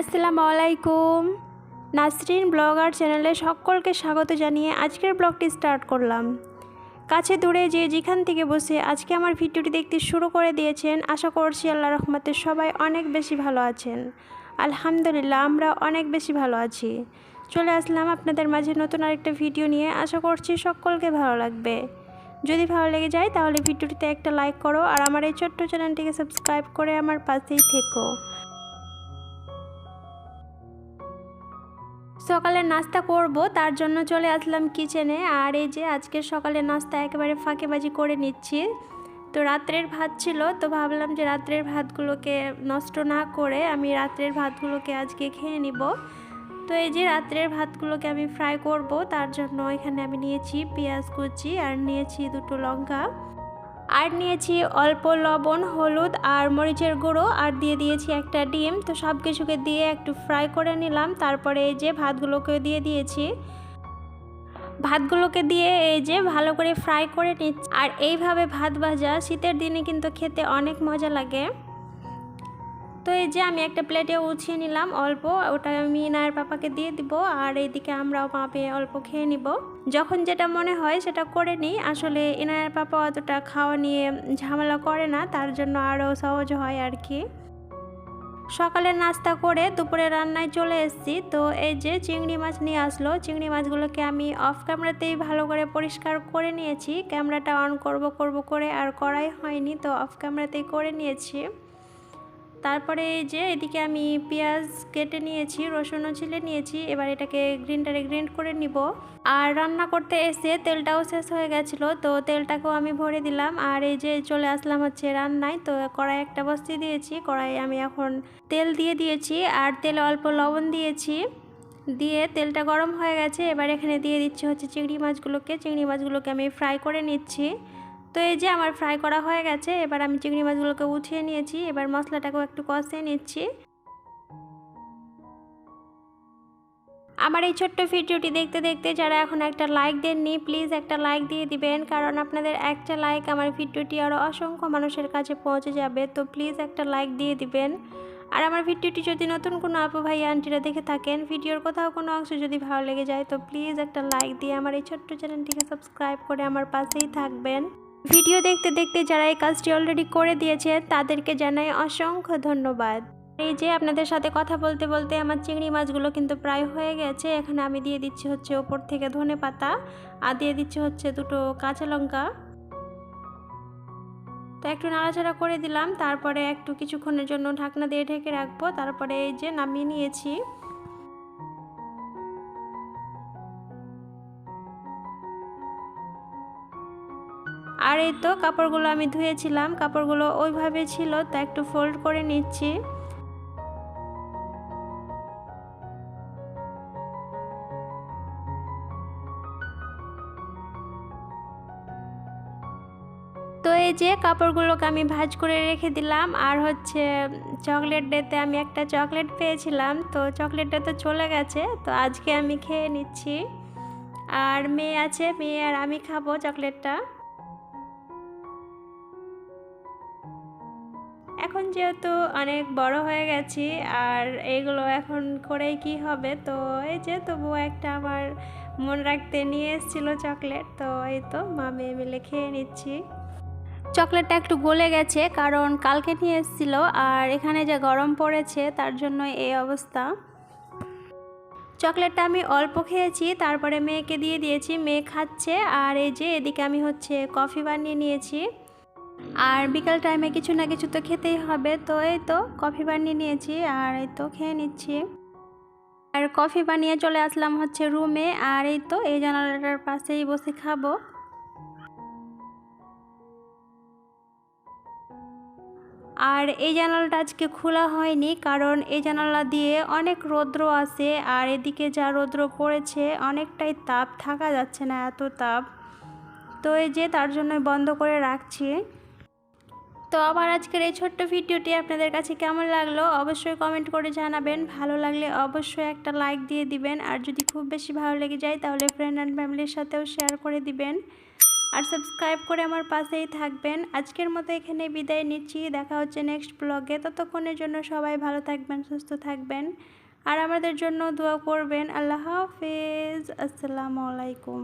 আসসালামু আলাইকুম। নাসরিন ব্লগার চ্যানেলে সকলকে স্বাগত জানিয়ে আজকের ব্লগটি স্টার্ট করলাম। কাছে দূরে যে যেখান থেকে বসে আজকে আমার ভিডিওটি দেখতে শুরু করে দিয়েছেন, আশা করছি আল্লাহ রহমতে সবাই অনেক বেশি ভালো আছেন। আলহামদুলিল্লাহ, আমরা অনেক বেশি ভালো আছি। চলে আসলাম আপনাদের মাঝে নতুন আরেকটা ভিডিও নিয়ে, আশা করছি সকলকে ভালো লাগবে। যদি ভালো লেগে যায় তাহলে ভিডিওটিতে একটা লাইক করো আর আমার এই ছোট্ট চ্যানেলটিকে সাবস্ক্রাইব করে আমার পাশেই থেকো। সকালে নাস্তা করব, তার জন্য চলে আসলাম কিচেনে আর এই যে আজকে সকালে নাস্তা একেবারে ফাঁকেবাজি করে নিচ্ছি। তো রাত্রের ভাত ছিল, তো ভাবলাম যে রাত্রের ভাতগুলোকে নষ্ট না করে আমি রাত্রের ভাতগুলোকে আজকে খেয়ে নিব। তো এই যে রাত্রের ভাতগুলোকে আমি ফ্রাই করব, তার জন্য এখানে আমি নিয়েছি পেঁয়াজ কুচি আর নিয়েছি দুটো লঙ্কা। আর নিয়েছি অল্প লবণ, হলুদ আর মরিচের গুঁড়ো আর দিয়ে দিয়েছি একটা ডিম। তো সব কিছুকে দিয়ে একটু ফ্রাই করে নিলাম। তারপরে এই যে ভাতগুলোকে দিয়ে দিয়েছি। ভাতগুলোকে দিয়ে এই যে ভালো করে ফ্রাই করে নিচ্ছি। আর এইভাবে ভাত ভাজা শীতের দিনে কিন্তু খেতে অনেক মজা লাগে। তো এই যে আমি একটা প্লেটে উঠিয়ে নিলাম অল্প, ওটা আমি নায়ের পাপাকে দিয়ে দিব আর এইদিকে আমরাও পাপে অল্প খেয়ে নিব। যখন যেটা মনে হয় সেটা করে নিই। আসলে এনায়ের পাপা অতটা খাওয়া নিয়ে ঝামেলা করে না, তার জন্য আরও সহজ হয় আর কি। সকালে নাস্তা করে দুপুরে রান্নায় চলে এসেছি। তো এই যে চিংড়ি মাছ নিয়ে আসলো। চিংড়ি মাছগুলোকে আমি অফ ক্যামেরাতেই ভালো করে পরিষ্কার করে নিয়েছি। ক্যামেরাটা অন করব করব করে আর করাই হয়নি, তো অফ ক্যামেরাতেই করে নিয়েছি। তারপরে এই যে এদিকে আমি পেঁয়াজ কেটে নিয়েছি রসুনও ছিলে নিয়েছি, এবার এটাকে গ্রিনটারে গ্রিন্ড করে নিব। আর রান্না করতে এসে তেলটাও শেষ হয়ে গেছিল, তো তেলটাকেও আমি ভরে দিলাম। আর এই যে চলে আসলাম হচ্ছে রান্নায়, তো কড়াই একটা বস্তি দিয়েছি কড়াই আমি এখন তেল দিয়ে দিয়েছি। আর তেলে অল্প লবণ দিয়েছি, দিয়ে তেলটা গরম হয়ে গেছে। এবার এখানে দিয়ে দিচ্ছি হচ্ছে চিংড়ি মাছগুলোকে চিংড়ি মাছগুলোকে আমি ফ্রাই করে নিচ্ছি। তো এই যে আমার ফ্রাই করা হয়ে গেছে, এবার আমি চিংড়ি মাছগুলোকে উঠিয়ে নিয়েছি, এবার মশলাটাকেও একটু কষিয়ে নিচ্ছি। আমার এই ছোট্ট ভিডিওটি দেখতে দেখতে যারা এখন একটা লাইক দেননি প্লিজ একটা লাইক দিয়ে দিবেন, কারণ আপনাদের একটা লাইক আমার ভিডিওটি আরও অসংখ্য মানুষের কাছে পৌঁছে যাবে, তো প্লিজ একটা লাইক দিয়ে দিবেন। আর আমার ভিডিওটি যদি নতুন কোনো আপু ভাই আন্টিরা দেখে থাকেন, ভিডিওর কোথাও কোনো অংশ যদি ভালো লেগে যায়, তো প্লিজ একটা লাইক দিয়ে আমার এই ছোট্ট চ্যানেলটিকে সাবস্ক্রাইব করে আমার পাশেই থাকবেন। ভিডিও দেখতে দেখতে যারা এই কাজটি অলরেডি করে দিয়েছে, তাদেরকে জানাই অসংখ্য ধন্যবাদ। এই যে আপনাদের সাথে কথা বলতে বলতে আমার চিংড়ি মাছগুলো কিন্তু প্রায় হয়ে গেছে। এখানে আমি দিয়ে দিচ্ছি হচ্ছে ওপর থেকে ধনে পাতা আর দিয়ে দিচ্ছি হচ্ছে দুটো কাঁচা লঙ্কা। তো একটু নাড়াচাড়া করে দিলাম, তারপরে একটু কিছুক্ষণের জন্য ঢাকনা দিয়ে ঢেকে রাখব। তারপরে এই যে নামিয়ে নিয়েছি। আর এই তো কাপড়গুলো আমি ধুয়েছিলাম। কাপড়গুলো ওইভাবে ছিল, তা একটু ফোল্ড করে নিচ্ছি। তো এই যে কাপড়গুলোকে আমি ভাজ করে রেখে দিলাম, আর হচ্ছে চকলেট ডেতে আমি একটা চকলেট পেয়েছিলাম, তো চকলেটটা তো চলে গেছে, তো আজকে আমি খেয়ে নিচ্ছি। আর মেয়ে আছে, মেয়ে আর আমি খাব চকলেটটা। এখন যেহেতু অনেক বড় হয়ে গেছি আর এইগুলো এখন করেই কি হবে? তো এই যে তবুও একটা আমার মন রাখতে নিয়ে এসেছিল চকলেট। তো এই তো মা মেয়ে মিলে খেয়ে নিচ্ছি। চকলেটটা একটু গলে গেছে কারণ কালকে নিয়ে এসেছিল আর এখানে যে গরম পড়েছে তার জন্য এই অবস্থা। চকলেটটা আমি অল্প খেয়েছি, তারপরে মেয়েকে দিয়ে দিয়েছি, মেয়ে খাচ্ছে আর এই যে এদিকে আমি হচ্ছে কফি বানিয়ে নিয়েছি। আর বিকাল টাইমে কিছু না কিছু তো খেতেই হবে। তো এই তো কফি বানিয়ে নিয়েছি আর এই তো খেয়ে নিচ্ছি। আর কফি বানিয়ে চলে আসলাম হচ্ছে রুমে আর এই তো এই জানালাটার পাশেই বসে খাব। আর এই জানালাটা আজকে খোলা হয়নি কারণ এই জানালা দিয়ে অনেক রৌদ্র আসে আর এদিকে যা রৌদ্র পড়েছে অনেকটাই তাপ, থাকা যাচ্ছে না এত তাপ। তো এই যে তার জন্য বন্ধ করে রাখছি। তো আমার আজকের এই ছোট্ট ভিডিওটি আপনাদের কাছে কেমন লাগল অবশ্যই কমেন্ট করে জানাবেন। ভালো লাগলে অবশ্যই একটা লাইক দিয়ে দিবেন। আর যদি খুব বেশি ভালো লেগে যায় তাহলে ফ্রেন্ড অ্যান্ড ফ্যামিলির সাথেও শেয়ার করে দিবেন। আর সাবস্ক্রাইব করে আমার পাশেই থাকবেন। আজকের মতো এখানে বিদায় নিচ্ছি। দেখা হচ্ছে নেক্সট ব্লগে ততক্ষণের জন্য সবাই ভালো থাকবেন, সুস্থ থাকবেন। আর আমাদের জন্য দোয়া করবেন। আল্লাহ হাফিজ। আসসালামু আলাইকুম।